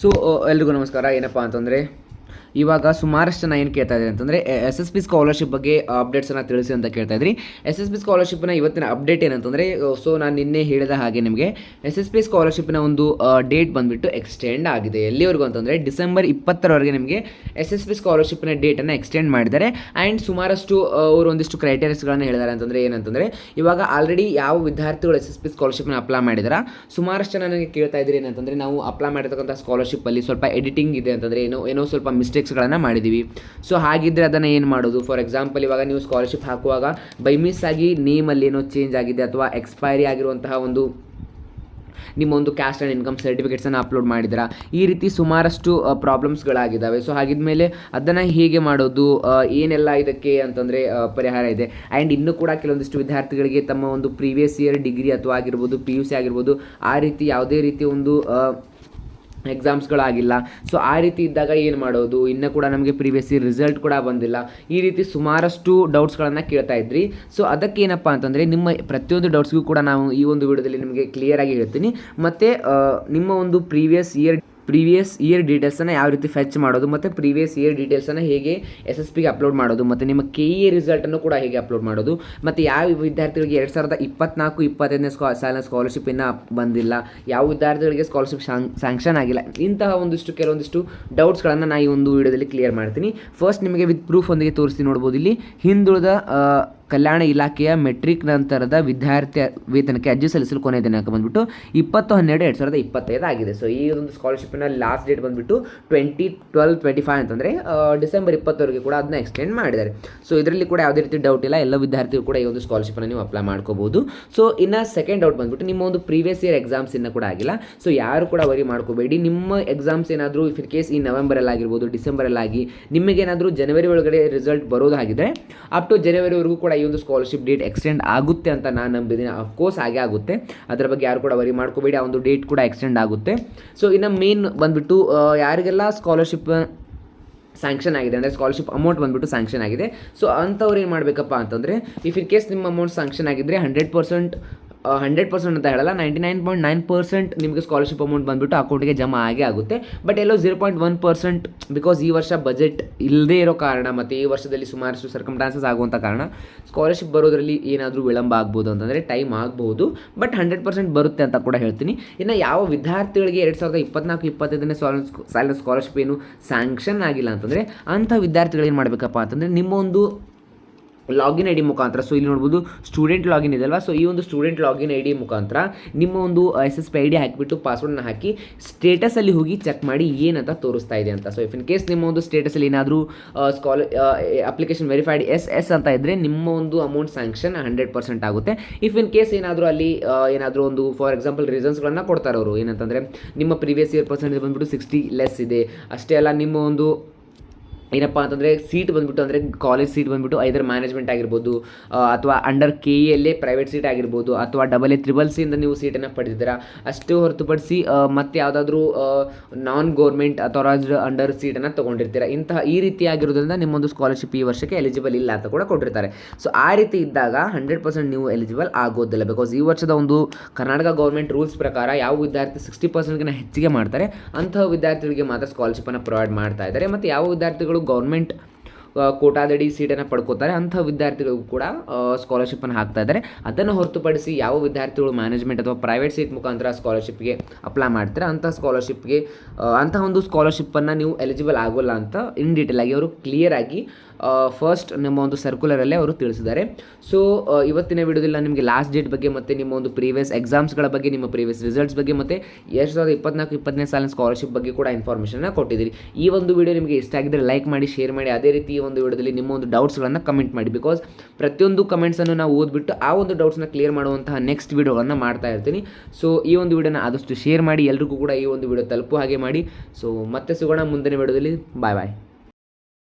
So ಎಲ್ರಿಗೂ ನಮಸ್ಕಾರ. ಏನಪ್ಪ ಅಂತಂದರೆ ಇವಾಗ ಸುಮಾರಷ್ಟು ಜನ ಏನು ಕೇಳ್ತಾ ಇದ್ದಾರೆ ಅಂತಂದರೆ ಎಸ್ ಎಸ್ ಪಿ ಸ್ಕಾಲರ್ಶಿಪ್ ಬಗ್ಗೆ ಅಪ್ಡೇಟ್ಸನ್ನು ತಿಳಿಸಿ ಅಂತ ಕೇಳ್ತಾ ಇದ್ರಿ ಎಸ್ ಎಸ್ ಪಿ ಸ್ಕಾಲರ್ಶಿಪ್ನ ಇವತ್ತಿನ ಅಪ್ಡೇಟ್ ಏನಂತಂದರೆ ಸೊ ನಾನು ನಿನ್ನೆ ಹೇಳಿದ ಹಾಗೆ ನಿಮಗೆ ಎಸ್ ಎಸ್ ಪಿ ಸ್ಕಾಲರ್ಶಿಪ್ನ ಒಂದು ಡೇಟ್ ಬಂದುಬಿಟ್ಟು ಎಕ್ಸ್ಟೆಂಡ್ ಆಗಿದೆ. ಎಲ್ಲಿವರೆಗೂ ಅಂತಂದರೆ, ಡಿಸೆಂಬರ್ ಇಪ್ಪತ್ತರವರೆಗೆ ನಿಮಗೆ ಎಸ್ ಎಸ್ ಪಿ ಸ್ಕಾಲರ್ಶಿಪ್ನ ಡೇಟನ್ನು ಎಕ್ಸ್ಟೆಂಡ್ ಮಾಡಿದ್ದಾರೆ. ಆ್ಯಂಡ್ ಸುಮಾರಷ್ಟು ಅವರು ಒಂದಿಷ್ಟು ಕ್ರೈಟೇರಿಯಸ್ಗಳನ್ನು ಹೇಳಿದ್ದಾರೆ ಅಂತಂದರೆ ಏನಂತಂದರೆ ಇವಾಗ ಆಲ್ರೆಡಿ ಯಾವ ವಿದ್ಯಾರ್ಥಿಗಳು ಎಸ್ ಎಸ್ ಪಿ ಸ್ಕಾಲರ್ಶಿಪ್ನ ಅಪ್ಲೈ ಮಾಡಿದಾರ, ಸುಮಾರಷ್ಟು ಜನ ನನಗೆ ಕೇಳ್ತಾ ಇದ್ದೀರಿ ಏನಂತಂದರೆ ನಾವು ಅಪ್ಲೈ ಮಾಡಿರ್ತಕ್ಕಂಥ ಸ್ಕಾಲರ್ಶಿಪ್ಪಲ್ಲಿ ಸ್ವಲ್ಪ ಎಡಿಟಿಂಗ್ ಇದೆ ಅಂತಂದರೆ, ಏನೋ ಏನೋ ಸ್ವಲ್ಪ ಮಿಸ್ಟೇಕ್ಸ್ಗಳನ್ನು ಮಾಡಿದ್ದೀವಿ ಸೊ ಹಾಗಿದ್ದರೆ ಅದನ್ನು ಏನು ಮಾಡೋದು? ಫಾರ್ ಎಕ್ಸಾಂಪಲ್ ಇವಾಗ ನೀವು ಸ್ಕಾಲರ್ಶಿಪ್ ಹಾಕುವಾಗ ಬೈ ಮಿಸ್ ಆಗಿ ನೇಮಲ್ಲಿ ಏನೋ ಚೇಂಜ್ ಆಗಿದೆ ಅಥವಾ ಎಕ್ಸ್ಪೈರಿ ಆಗಿರುವಂತಹ ಒಂದು ನಿಮ್ಮ ಒಂದು ಕ್ಯಾಸ್ಟ್ ಆ್ಯಂಡ್ ಇನ್ಕಮ್ ಸರ್ಟಿಫಿಕೇಟ್ಸನ್ನು ಅಪ್ಲೋಡ್ ಮಾಡಿದ್ದೀರಾ? ಈ ರೀತಿ ಸುಮಾರಷ್ಟು ಪ್ರಾಬ್ಲಮ್ಸ್ಗಳಾಗಿದ್ದಾವೆ ಸೊ ಹಾಗಿದ್ಮೇಲೆ ಅದನ್ನು ಹೇಗೆ ಮಾಡೋದು? ಏನೆಲ್ಲ ಇದಕ್ಕೆ ಅಂತಂದರೆ ಪರಿಹಾರ ಇದೆ. ಆ್ಯಂಡ್ ಇನ್ನೂ ಕೂಡ ಕೆಲವೊಂದಿಷ್ಟು ವಿದ್ಯಾರ್ಥಿಗಳಿಗೆ ತಮ್ಮ ಒಂದು ಪ್ರೀವಿಯಸ್ ಇಯರ್ ಡಿಗ್ರಿ ಅಥವಾ ಆಗಿರ್ಬೋದು ಪಿ ಯು ಸಿ ಆಗಿರ್ಬೋದು, ಆ ರೀತಿ ಯಾವುದೇ ರೀತಿ ಒಂದು ಎಕ್ಸಾಮ್ಸ್ಗಳಾಗಿಲ್ಲ ಸೊ ಆ ರೀತಿ ಇದ್ದಾಗ ಏನು ಮಾಡೋದು? ಇನ್ನೂ ಕೂಡ ನಮಗೆ ಪ್ರೀವಿಯಸ್ ಇಯರ್ ರಿಸಲ್ಟ್ ಕೂಡ ಬಂದಿಲ್ಲ. ಈ ರೀತಿ ಸುಮಾರಷ್ಟು ಡೌಟ್ಸ್ಗಳನ್ನು ಕೇಳ್ತಾ ಇದ್ರಿ. ಸೊ ಅದಕ್ಕೆ ಏನಪ್ಪ ಅಂತಂದರೆ, ನಿಮ್ಮ ಪ್ರತಿಯೊಂದು ಡೌಟ್ಸ್ಗೂ ಕೂಡ ನಾವು ಈ ಒಂದು ವಿಡಿಯೋದಲ್ಲಿ ನಿಮಗೆ ಕ್ಲಿಯರಾಗಿ ಹೇಳ್ತೀನಿ. ಮತ್ತು ನಿಮ್ಮ ಒಂದು ಪ್ರೀವಿಯಸ್ ಇಯರ್ ಪ್ರೀವಿಯಸ್ ಇಯರ್ ಡೀಟೇಲ್ಸನ್ನು ಯಾವ ರೀತಿ ಫೆಚ್ ಮಾಡೋದು ಮತ್ತು ಪ್ರೀವಿಯಸ್ ಇಯರ್ ಡೀಟೇಲ್ಸನ್ನು ಹೇಗೆ ಎಸ್ ಎಸ್ ಪಿಗೆ ಅಪ್ಲೋಡ್ ಮಾಡೋದು ಮತ್ತು ನಿಮ್ಮ ಕೆ ಇ ರಿಸಲ್ಟನ್ನು ಕೂಡ ಹೇಗೆ ಅಪ್ಲೋಡ್ ಮಾಡೋದು ಮತ್ತು ಯಾವ ವಿದ್ಯಾರ್ಥಿಗಳಿಗೆ ಎರಡು ಸಾವಿರದ ಇಪ್ಪತ್ನಾಲ್ಕು, ಇಪ್ಪತ್ತೈದನೇ ಸ್ಕಾ ಸಾಲಿನ ಸ್ಕಾಲರ್ಶಿಪ್ ಇನ್ನೂ ಬಂದಿಲ್ಲ, ಯಾವ ವಿದ್ಯಾರ್ಥಿಗಳಿಗೆ ಸ್ಕಾಲರ್ಶಿಪ್ ಸ್ಯಾಂಕ್ಷನ್ ಆಗಿಲ್ಲ, ಇಂತಹ ಒಂದಿಷ್ಟು ಕೆಲವೊಂದಿಷ್ಟು ಡೌಟ್ಸ್ಗಳನ್ನು ನಾನು ಈ ಒಂದು ವಿಡಿಯೋದಲ್ಲಿ ಕ್ಲಿಯರ್ ಮಾಡ್ತೀನಿ. ಫಸ್ಟ್ ನಿಮಗೆ ವಿತ್ ಪ್ರೂಫ್ ಒಂದಿಗೆ ತೋರಿಸಿ ನೋಡ್ಬೋದು ಇಲ್ಲಿ. ಹಿಂದುಳಿದ ಕಲ್ಯಾಣ ಇಲಾಖೆಯ ಮೆಟ್ರಿಕ್ ನಂತರದ ವಿದ್ಯಾರ್ಥಿ ವೇತನಕ್ಕೆ ಅರ್ಜಿ ಸಲ್ಲಿಸಲು ಕೊನೆಯ ದಿನಾಂಕ ಬಂದ್ಬಿಟ್ಟು ಇಪ್ಪತ್ತು ಹನ್ನೆರಡು ಎರಡು ಸಾವಿರದ ಇಪ್ಪತ್ತೈದು ಆಗಿದೆ. ಸೊ ಈ ಒಂದು ಸ್ಕಾಲರ್ಶಿಪ್ನ ಲಾಸ್ಟ್ ಡೇಟ್ ಬಂದ್ಬಿಟ್ಟು ಟ್ವೆಂಟಿ ಟ್ವೆಲ್ ಟ್ವೆಂಟಿ ಫೈವ್ ಅಂತಂದರೆ ಡಿಸೆಂಬರ್ ಇಪ್ಪತ್ತವರೆಗೆ ಕೂಡ ಅದನ್ನ ಎಕ್ಸ್ಟೆಂಡ್ ಮಾಡಿದ್ದಾರೆ. ಸೊ ಇದರಲ್ಲಿ ಕೂಡ ಯಾವುದೇ ರೀತಿ ಡೌಟ್ ಇಲ್ಲ. ಎಲ್ಲ ವಿದ್ಯಾರ್ಥಿಗಳು ಕೂಡ ಈ ಒಂದು ಸ್ಕಾಲರ್ಶಿಪ್ನ ನೀವು ಅಪ್ಲೈ ಮಾಡ್ಕೋಬಹುದು. ಸೊ ಇನ್ನು ಸೆಕೆಂಡ್ ಡೌಟ್ ಬಂದ್ಬಿಟ್ಟು ನಿಮ್ಮ ಒಂದು ಪ್ರೀವಿಯಸ್ ಇಯರ್ ಎಕ್ಸಾಮ್ಸ್ ಇನ್ನೂ ಕೂಡ ಆಗಿಲ್ಲ. ಸೊ ಯಾರು ಕೂಡ ವರಿ ಮಾಡ್ಕೋಬೇಡಿ. ನಿಮ್ಮ ಎಕ್ಸಾಮ್ಸ್ ಏನಾದರೂ ಇಫ್ ಇನ್ ಕೇಸ್ ಈ ನವೆಂಬರಲ್ಲಿ ಆಗಿರ್ಬೋದು ಡಿಸೆಂಬರಲ್ಲಿ ಆಗಿ ನಿಮಗೇನಾದರೂ ಜನವರಿ ಒಳಗಡೆ ರಿಸಲ್ಟ್ ಬರೋದಾಗಿದ್ದರೆ ಅಪ್ ಟು ಜನವರಿವರೆಗೂ ಕೂಡ ಈ ಒಂದು ಸ್ಕಾಲರ್ಶಿಪ್ ಡೇಟ್ ಎಕ್ಸ್ಟೆಂಡ್ ಆಗುತ್ತೆ ಅಂತ ನಾನು ನಂಬಿದ್ದೀನಿ. ಅಫ್ಕೋರ್ಸ್ ಹಾಗೆ ಆಗುತ್ತೆ. ಅದರ ಬಗ್ಗೆ ಯಾರು ಕೂಡ ವರಿ ಮಾಡ್ಕೋಬೇಡಿ. ಆ ಒಂದು ಡೇಟ್ ಕೂಡ ಎಕ್ಸ್ಟೆಂಡ್ ಆಗುತ್ತೆ. ಸೊ ಇನ್ನು ಮೇನ್ ಬಂದುಬಿಟ್ಟು ಯಾರಿಗೆಲ್ಲ ಸ್ಕಾಲರ್ಶಿಪ್ ಸ್ಯಾಂಕ್ಷನ್ ಆಗಿದೆ ಅಂದರೆ ಸ್ಕಾಲರ್ಶಿಪ್ ಅಮೌಂಟ್ ಬಂದುಬಿಟ್ಟು ಸ್ಯಾಂಕ್ಷನ್ ಆಗಿದೆ. ಸೊ ಅಂಥವ್ರು ಏನು ಮಾಡಬೇಕಪ್ಪ ಅಂತಂದರೆ ಇಫ್ ಇನ್ ಕೇಸ್ ನಿಮ್ಮ ಅಮೌಂಟ್ ಸ್ಯಾಂಕ್ಷನ್ ಆಗಿದ್ದರೆ ಹಂಡ್ರೆಡ್ ಪರ್ಸೆಂಟ್ ಹಂಡ್ರೆಡ್ ಪರ್ಸೆಂಟ್ ಅಂತ ಹೇಳಲ್ಲ ninety nine point nine percent ನಿಮಗೆ ಸ್ಕಾಲರ್ಶಿಪ್ ಅಮೌಂಟ್ ಬಂದುಬಿಟ್ಟು ಅಕೌಂಟಿಗೆ ಜಮಾ ಆಗೇ ಆಗುತ್ತೆ. But yellow zero point one percent because ಈ ವರ್ಷ ಬಜೆಟ್ ಇಲ್ಲದೇ ಇರೋ ಕಾರಣ ಮತ್ತು ಈ ವರ್ಷದಲ್ಲಿ ಸುಮಾರಷ್ಟು ಸರ್ಕಮ್ಟಾನ್ಸಸ್ ಆಗುವಂಥ ಕಾರಣ ಸ್ಕಾಲರ್ಶಿಪ್ ಬರೋದ್ರಲ್ಲಿ ಏನಾದರೂ ವಿಳಂಬ ಆಗ್ಬೋದು ಅಂತಂದರೆ ಟೈಮ್ ಆಗ್ಬೋದು. ಬಟ್ ಹಂಡ್ರೆಡ್ ಪರ್ಸೆಂಟ್ ಬರುತ್ತೆ ಅಂತ ಕೂಡ ಹೇಳ್ತೀನಿ. ಇನ್ನು ಯಾವ ವಿದ್ಯಾರ್ಥಿಗಳಿಗೆ ಎರಡು ಸಾವಿರದ ಇಪ್ಪತ್ನಾಲ್ಕು, ಇಪ್ಪತ್ತೈದನೇ ಸಾಲ ಸಾಲಿನ ಸ್ಕಾಲರ್ಶಿಪ್ ಏನು ಸ್ಯಾಂಕ್ಷನ್ ಆಗಿಲ್ಲ ಅಂತಂದರೆ ಅಂಥ ವಿದ್ಯಾರ್ಥಿಗಳು ಏನು ಮಾಡಬೇಕಪ್ಪ ಅಂತಂದರೆ ನಿಮ್ಮ ಒಂದು ಲಾಗಿನ್ ಐ ಡಿ ಮುಖಾಂತರ ಸೊ ಇಲ್ಲಿ ನೋಡ್ಬೋದು ಸ್ಟೂಡೆಂಟ್ ಲಾಗಿನ್ ಇದೆಯಲ್ವಾ ಸೊ ಈ ಒಂದು ಸ್ಟೂಡೆಂಟ್ ಲಾಗಿನ್ ಐ ಡಿ ಮುಖಾಂತರ ನಿಮ್ಮ ಒಂದು S S P I D ಹಾಕಿಬಿಟ್ಟು ಪಾಸ್ವರ್ಡ್ನ ಹಾಕಿ ಸ್ಟೇಟಸಲ್ಲಿ ಹೋಗಿ ಚೆಕ್ ಮಾಡಿ ಏನಂತ ತೋರಿಸ್ತಾ ಇದೆ ಅಂತ. ಸೊ ಇಫ್ ಇನ್ ಕೇಸ್ ನಿಮ್ಮ ಒಂದು ಸ್ಟೇಟಸಲ್ಲಿ ಏನಾದರೂ ಸ್ಕಾಲ ಅಪ್ಲಿಕೇಶನ್ ವೆರಿಫೈಡ್ ಎಸ್ ಎಸ್ ಅಂತ ಇದ್ದರೆ ನಿಮ್ಮ ಒಂದು ಅಮೌಂಟ್ ಸ್ಯಾಂಕ್ಷನ್ ಹಂಡ್ರೆಡ್ ಪರ್ಸೆಂಟ್ ಆಗುತ್ತೆ. ಇಫ್ ಇನ್ ಕೇಸ್ ಏನಾದರೂ ಅಲ್ಲಿ ಏನಾದರೂ ಒಂದು ಫಾರ್ ಎಕ್ಸಾಂಪಲ್ ರೀಸನ್ಸ್ಗಳನ್ನ ಕೊಡ್ತಾರೆ ಅವರು ಏನಂತಂದರೆ ನಿಮ್ಮ ಪ್ರೀವಿಯಸ್ ಇಯರ್ ಪರ್ಸೆಂಟೇಜ್ ಬಂದ್ಬಿಟ್ಟು ಸಿಕ್ಸ್ಟಿ ಲೆಸ್ ಇದೆ. ಅಷ್ಟೇ ಅಲ್ಲ, ನಿಮ್ಮ ಒಂದು ಏನಪ್ಪ ಅಂತಂದರೆ ಸೀಟ್ ಬಂದ್ಬಿಟ್ಟು ಅಂದರೆ ಕಾಲೇಜ್ ಸೀಟ್ ಬಂದ್ಬಿಟ್ಟು ಐದರ್ ಮ್ಯಾನೇಜ್ಮೆಂಟ್ ಆಗಿರ್ಬೋದು ಅಥವಾ ಅಂಡರ್ ಕೆ ಎಲ್ಲೇ ಪ್ರೈವೇಟ್ ಸೀಟ್ ಆಗಿರ್ಬೋದು, ಅಥವಾ ಡಬಲ್ ಎ ತ್ರಿಬಲ್ ಸಿಯಿಂದ ನೀವು ಸೀಟನ್ನು ಪಡೆದಿದ್ದೀರಾ? ಅಷ್ಟು ಹೊರತುಪಡಿಸಿ ಮತ್ತೆ ಯಾವುದಾದ್ರೂ ನಾನ್ ಗೌರ್ಮೆಂಟ್ ಅಥವಾ ಅಂಡರ್ ಸೀಟನ್ನು ತೊಗೊಂಡಿರ್ತೀರಾ? ಇಂತಹ ಈ ರೀತಿ ಆಗಿರೋದ್ರಿಂದ ನಿಮ್ಮೊಂದು ಸ್ಕಾಲರ್ಶಿಪ್ ಈ ವರ್ಷಕ್ಕೆ ಎಲಿಜಿಬಲ್ ಇಲ್ಲ ಅಂತ ಕೂಡ ಕೊಟ್ಟಿರ್ತಾರೆ. ಸೊ ಆ ರೀತಿ ಇದ್ದಾಗ ಹಂಡ್ರೆಡ್ ಪರ್ಸೆಂಟ್ ನೀವು ಎಲಿಜಿಬಲ್ ಆಗೋದಿಲ್ಲ ಬಿಕಾಸ್ ಈ ವರ್ಷದ ಒಂದು ಕರ್ನಾಟಕ ಗೌರ್ಮೆಂಟ್ ರೂಲ್ಸ್ ಪ್ರಕಾರ ಯಾವ ವಿದ್ಯಾರ್ಥಿ ಸಿಕ್ಸ್ಟಿ ಪರ್ಸೆಂಟ್ಗಿನ ಹೆಚ್ಚಿಗೆ ಮಾಡ್ತಾರೆ, ಅಂತಹ ವಿದ್ಯಾರ್ಥಿಗಳಿಗೆ ಮಾತ್ರ ಸ್ಕಾಲರ್ಶಿಪ್ಪನ್ನು ಪ್ರೊವೈಡ್ ಮಾಡ್ತಾ ಇದ್ದಾರೆ. ಮತ್ತು ಯಾವ ವಿದ್ಯಾರ್ಥಿಗಳು ಗೌರ್ಮೆಂಟ್ ಕೋಟಾದಡಿ ಸೀಟನ್ನು ಪಡ್ಕೋತಾರೆ. ಅಂಥ ವಿದ್ಯಾರ್ಥಿಗಳಿಗೂ ಕೂಡ ಸ್ಕಾಲರ್ಶಿಪ್ಪನ್ನು ಹಾಕ್ತಾ ಇದ್ದಾರೆ. ಅದನ್ನು ಹೊರತುಪಡಿಸಿ ಯಾವ ವಿದ್ಯಾರ್ಥಿಗಳು ಮ್ಯಾನೇಜ್ಮೆಂಟ್ ಅಥವಾ ಪ್ರೈವೇಟ್ ಸೀಟ್ ಮುಖಾಂತರ ಸ್ಕಾಲರ್ಶಿಪ್ಗೆ ಅಪ್ಲೈ ಮಾಡ್ತಾರೆ? ಅಂಥ ಸ್ಕಾಲರ್ಶಿಪ್ಗೆ ಅಂತಹ ಒಂದು ಸ್ಕಾಲರ್ಶಿಪ್ಪನ್ನು ನೀವು ಎಲಿಜಿಬಲ್ ಆಗೋಲ್ಲ ಅಂತ ಇನ್ ಡೀಟೇಲ್ ಆಗಿ ಅವರು ಕ್ಲಿಯರ್ ಆಗಿ ಫಸ್ಟ್ ನಮ್ಮ ಒಂದು ಸರ್ಕ್ಯುಲರಲ್ಲೇ ಅವರು ತಿಳಿಸಿದ್ದಾರೆ. ಸೊ ಇವತ್ತಿನ ವಿಡಿಯೋದಲ್ಲಿ ನಿಮಗೆ ಲಾಸ್ಟ್ ಡೇಟ್ ಬಗ್ಗೆ ಮತ್ತು ನಿಮ್ಮ ಒಂದು ಪ್ರೀವಿಯಸ್ ಎಕ್ಸಾಮ್ಸ್ಗಳ ಬಗ್ಗೆ, ನಿಮ್ಮ ಪ್ರೀವಿಯಸ್ ರಿಸಲ್ಟ್ಸ್ ಬಗ್ಗೆ ಮತ್ತು ಎರಡು ಸಾವಿರದ ಇಪ್ಪತ್ನಾಲ್ಕು, ಇಪ್ಪತ್ತನೇ ಸಾಲಿನ ಸ್ಕಾಲರ್ಶಿಪ್ ಬಗ್ಗೆ ಕೂಡ ಇನ್ಫಾರ್ಮೇಷನ್ನ ಕೊಟ್ಟಿದ್ದೀರಿ. ಈ ಒಂದು ವಿಡಿಯೋ ನಿಮಗೆ ಇಷ್ಟ ಆಗಿದ್ದರೆ ಲೈಕ್ ಮಾಡಿ ಶೇರ್ ಮಾಡಿ. ಅದೇ ರೀತಿ ಒಂದು ವಿಡಿಯೋದಲ್ಲಿ ನಿಮ್ಮ ಒಂದು ಡೌಟ್ಸ್ಗಳನ್ನು ಕಮೆಂಟ್ ಮಾಡಿ. ಬಿಕಾಸ್ ಪ್ರತಿಯೊಂದು ಕಮೆಂಟ್ಸನ್ನು ನಾವು ಓದ್ಬಿಟ್ಟು ಆ ಒಂದು ಡೌಟ್ಸ್ನ ಕ್ಲಿಯರ್ ಮಾಡುವಂತಹ ನೆಕ್ಸ್ಟ್ ವಿಡಿಯೋಗಳನ್ನು ಮಾಡ್ತಾ ಇರ್ತೀನಿ. ಸೊ ಈ ಒಂದು ವಿಡಿಯೋನ ಆದಷ್ಟು ಶೇರ್ ಮಾಡಿ, ಎಲ್ರಿಗೂ ಕೂಡ ಈ ಒಂದು ವಿಡಿಯೋ ತಲುಪುವ ಹಾಗೆ ಮಾಡಿ. ಸೊ ಮತ್ತೆ ಸಿಗೋಣ ಮುಂದಿನ ವಿಡಿಯೋದಲ್ಲಿ. ಬಾಯ್ ಬಾಯ್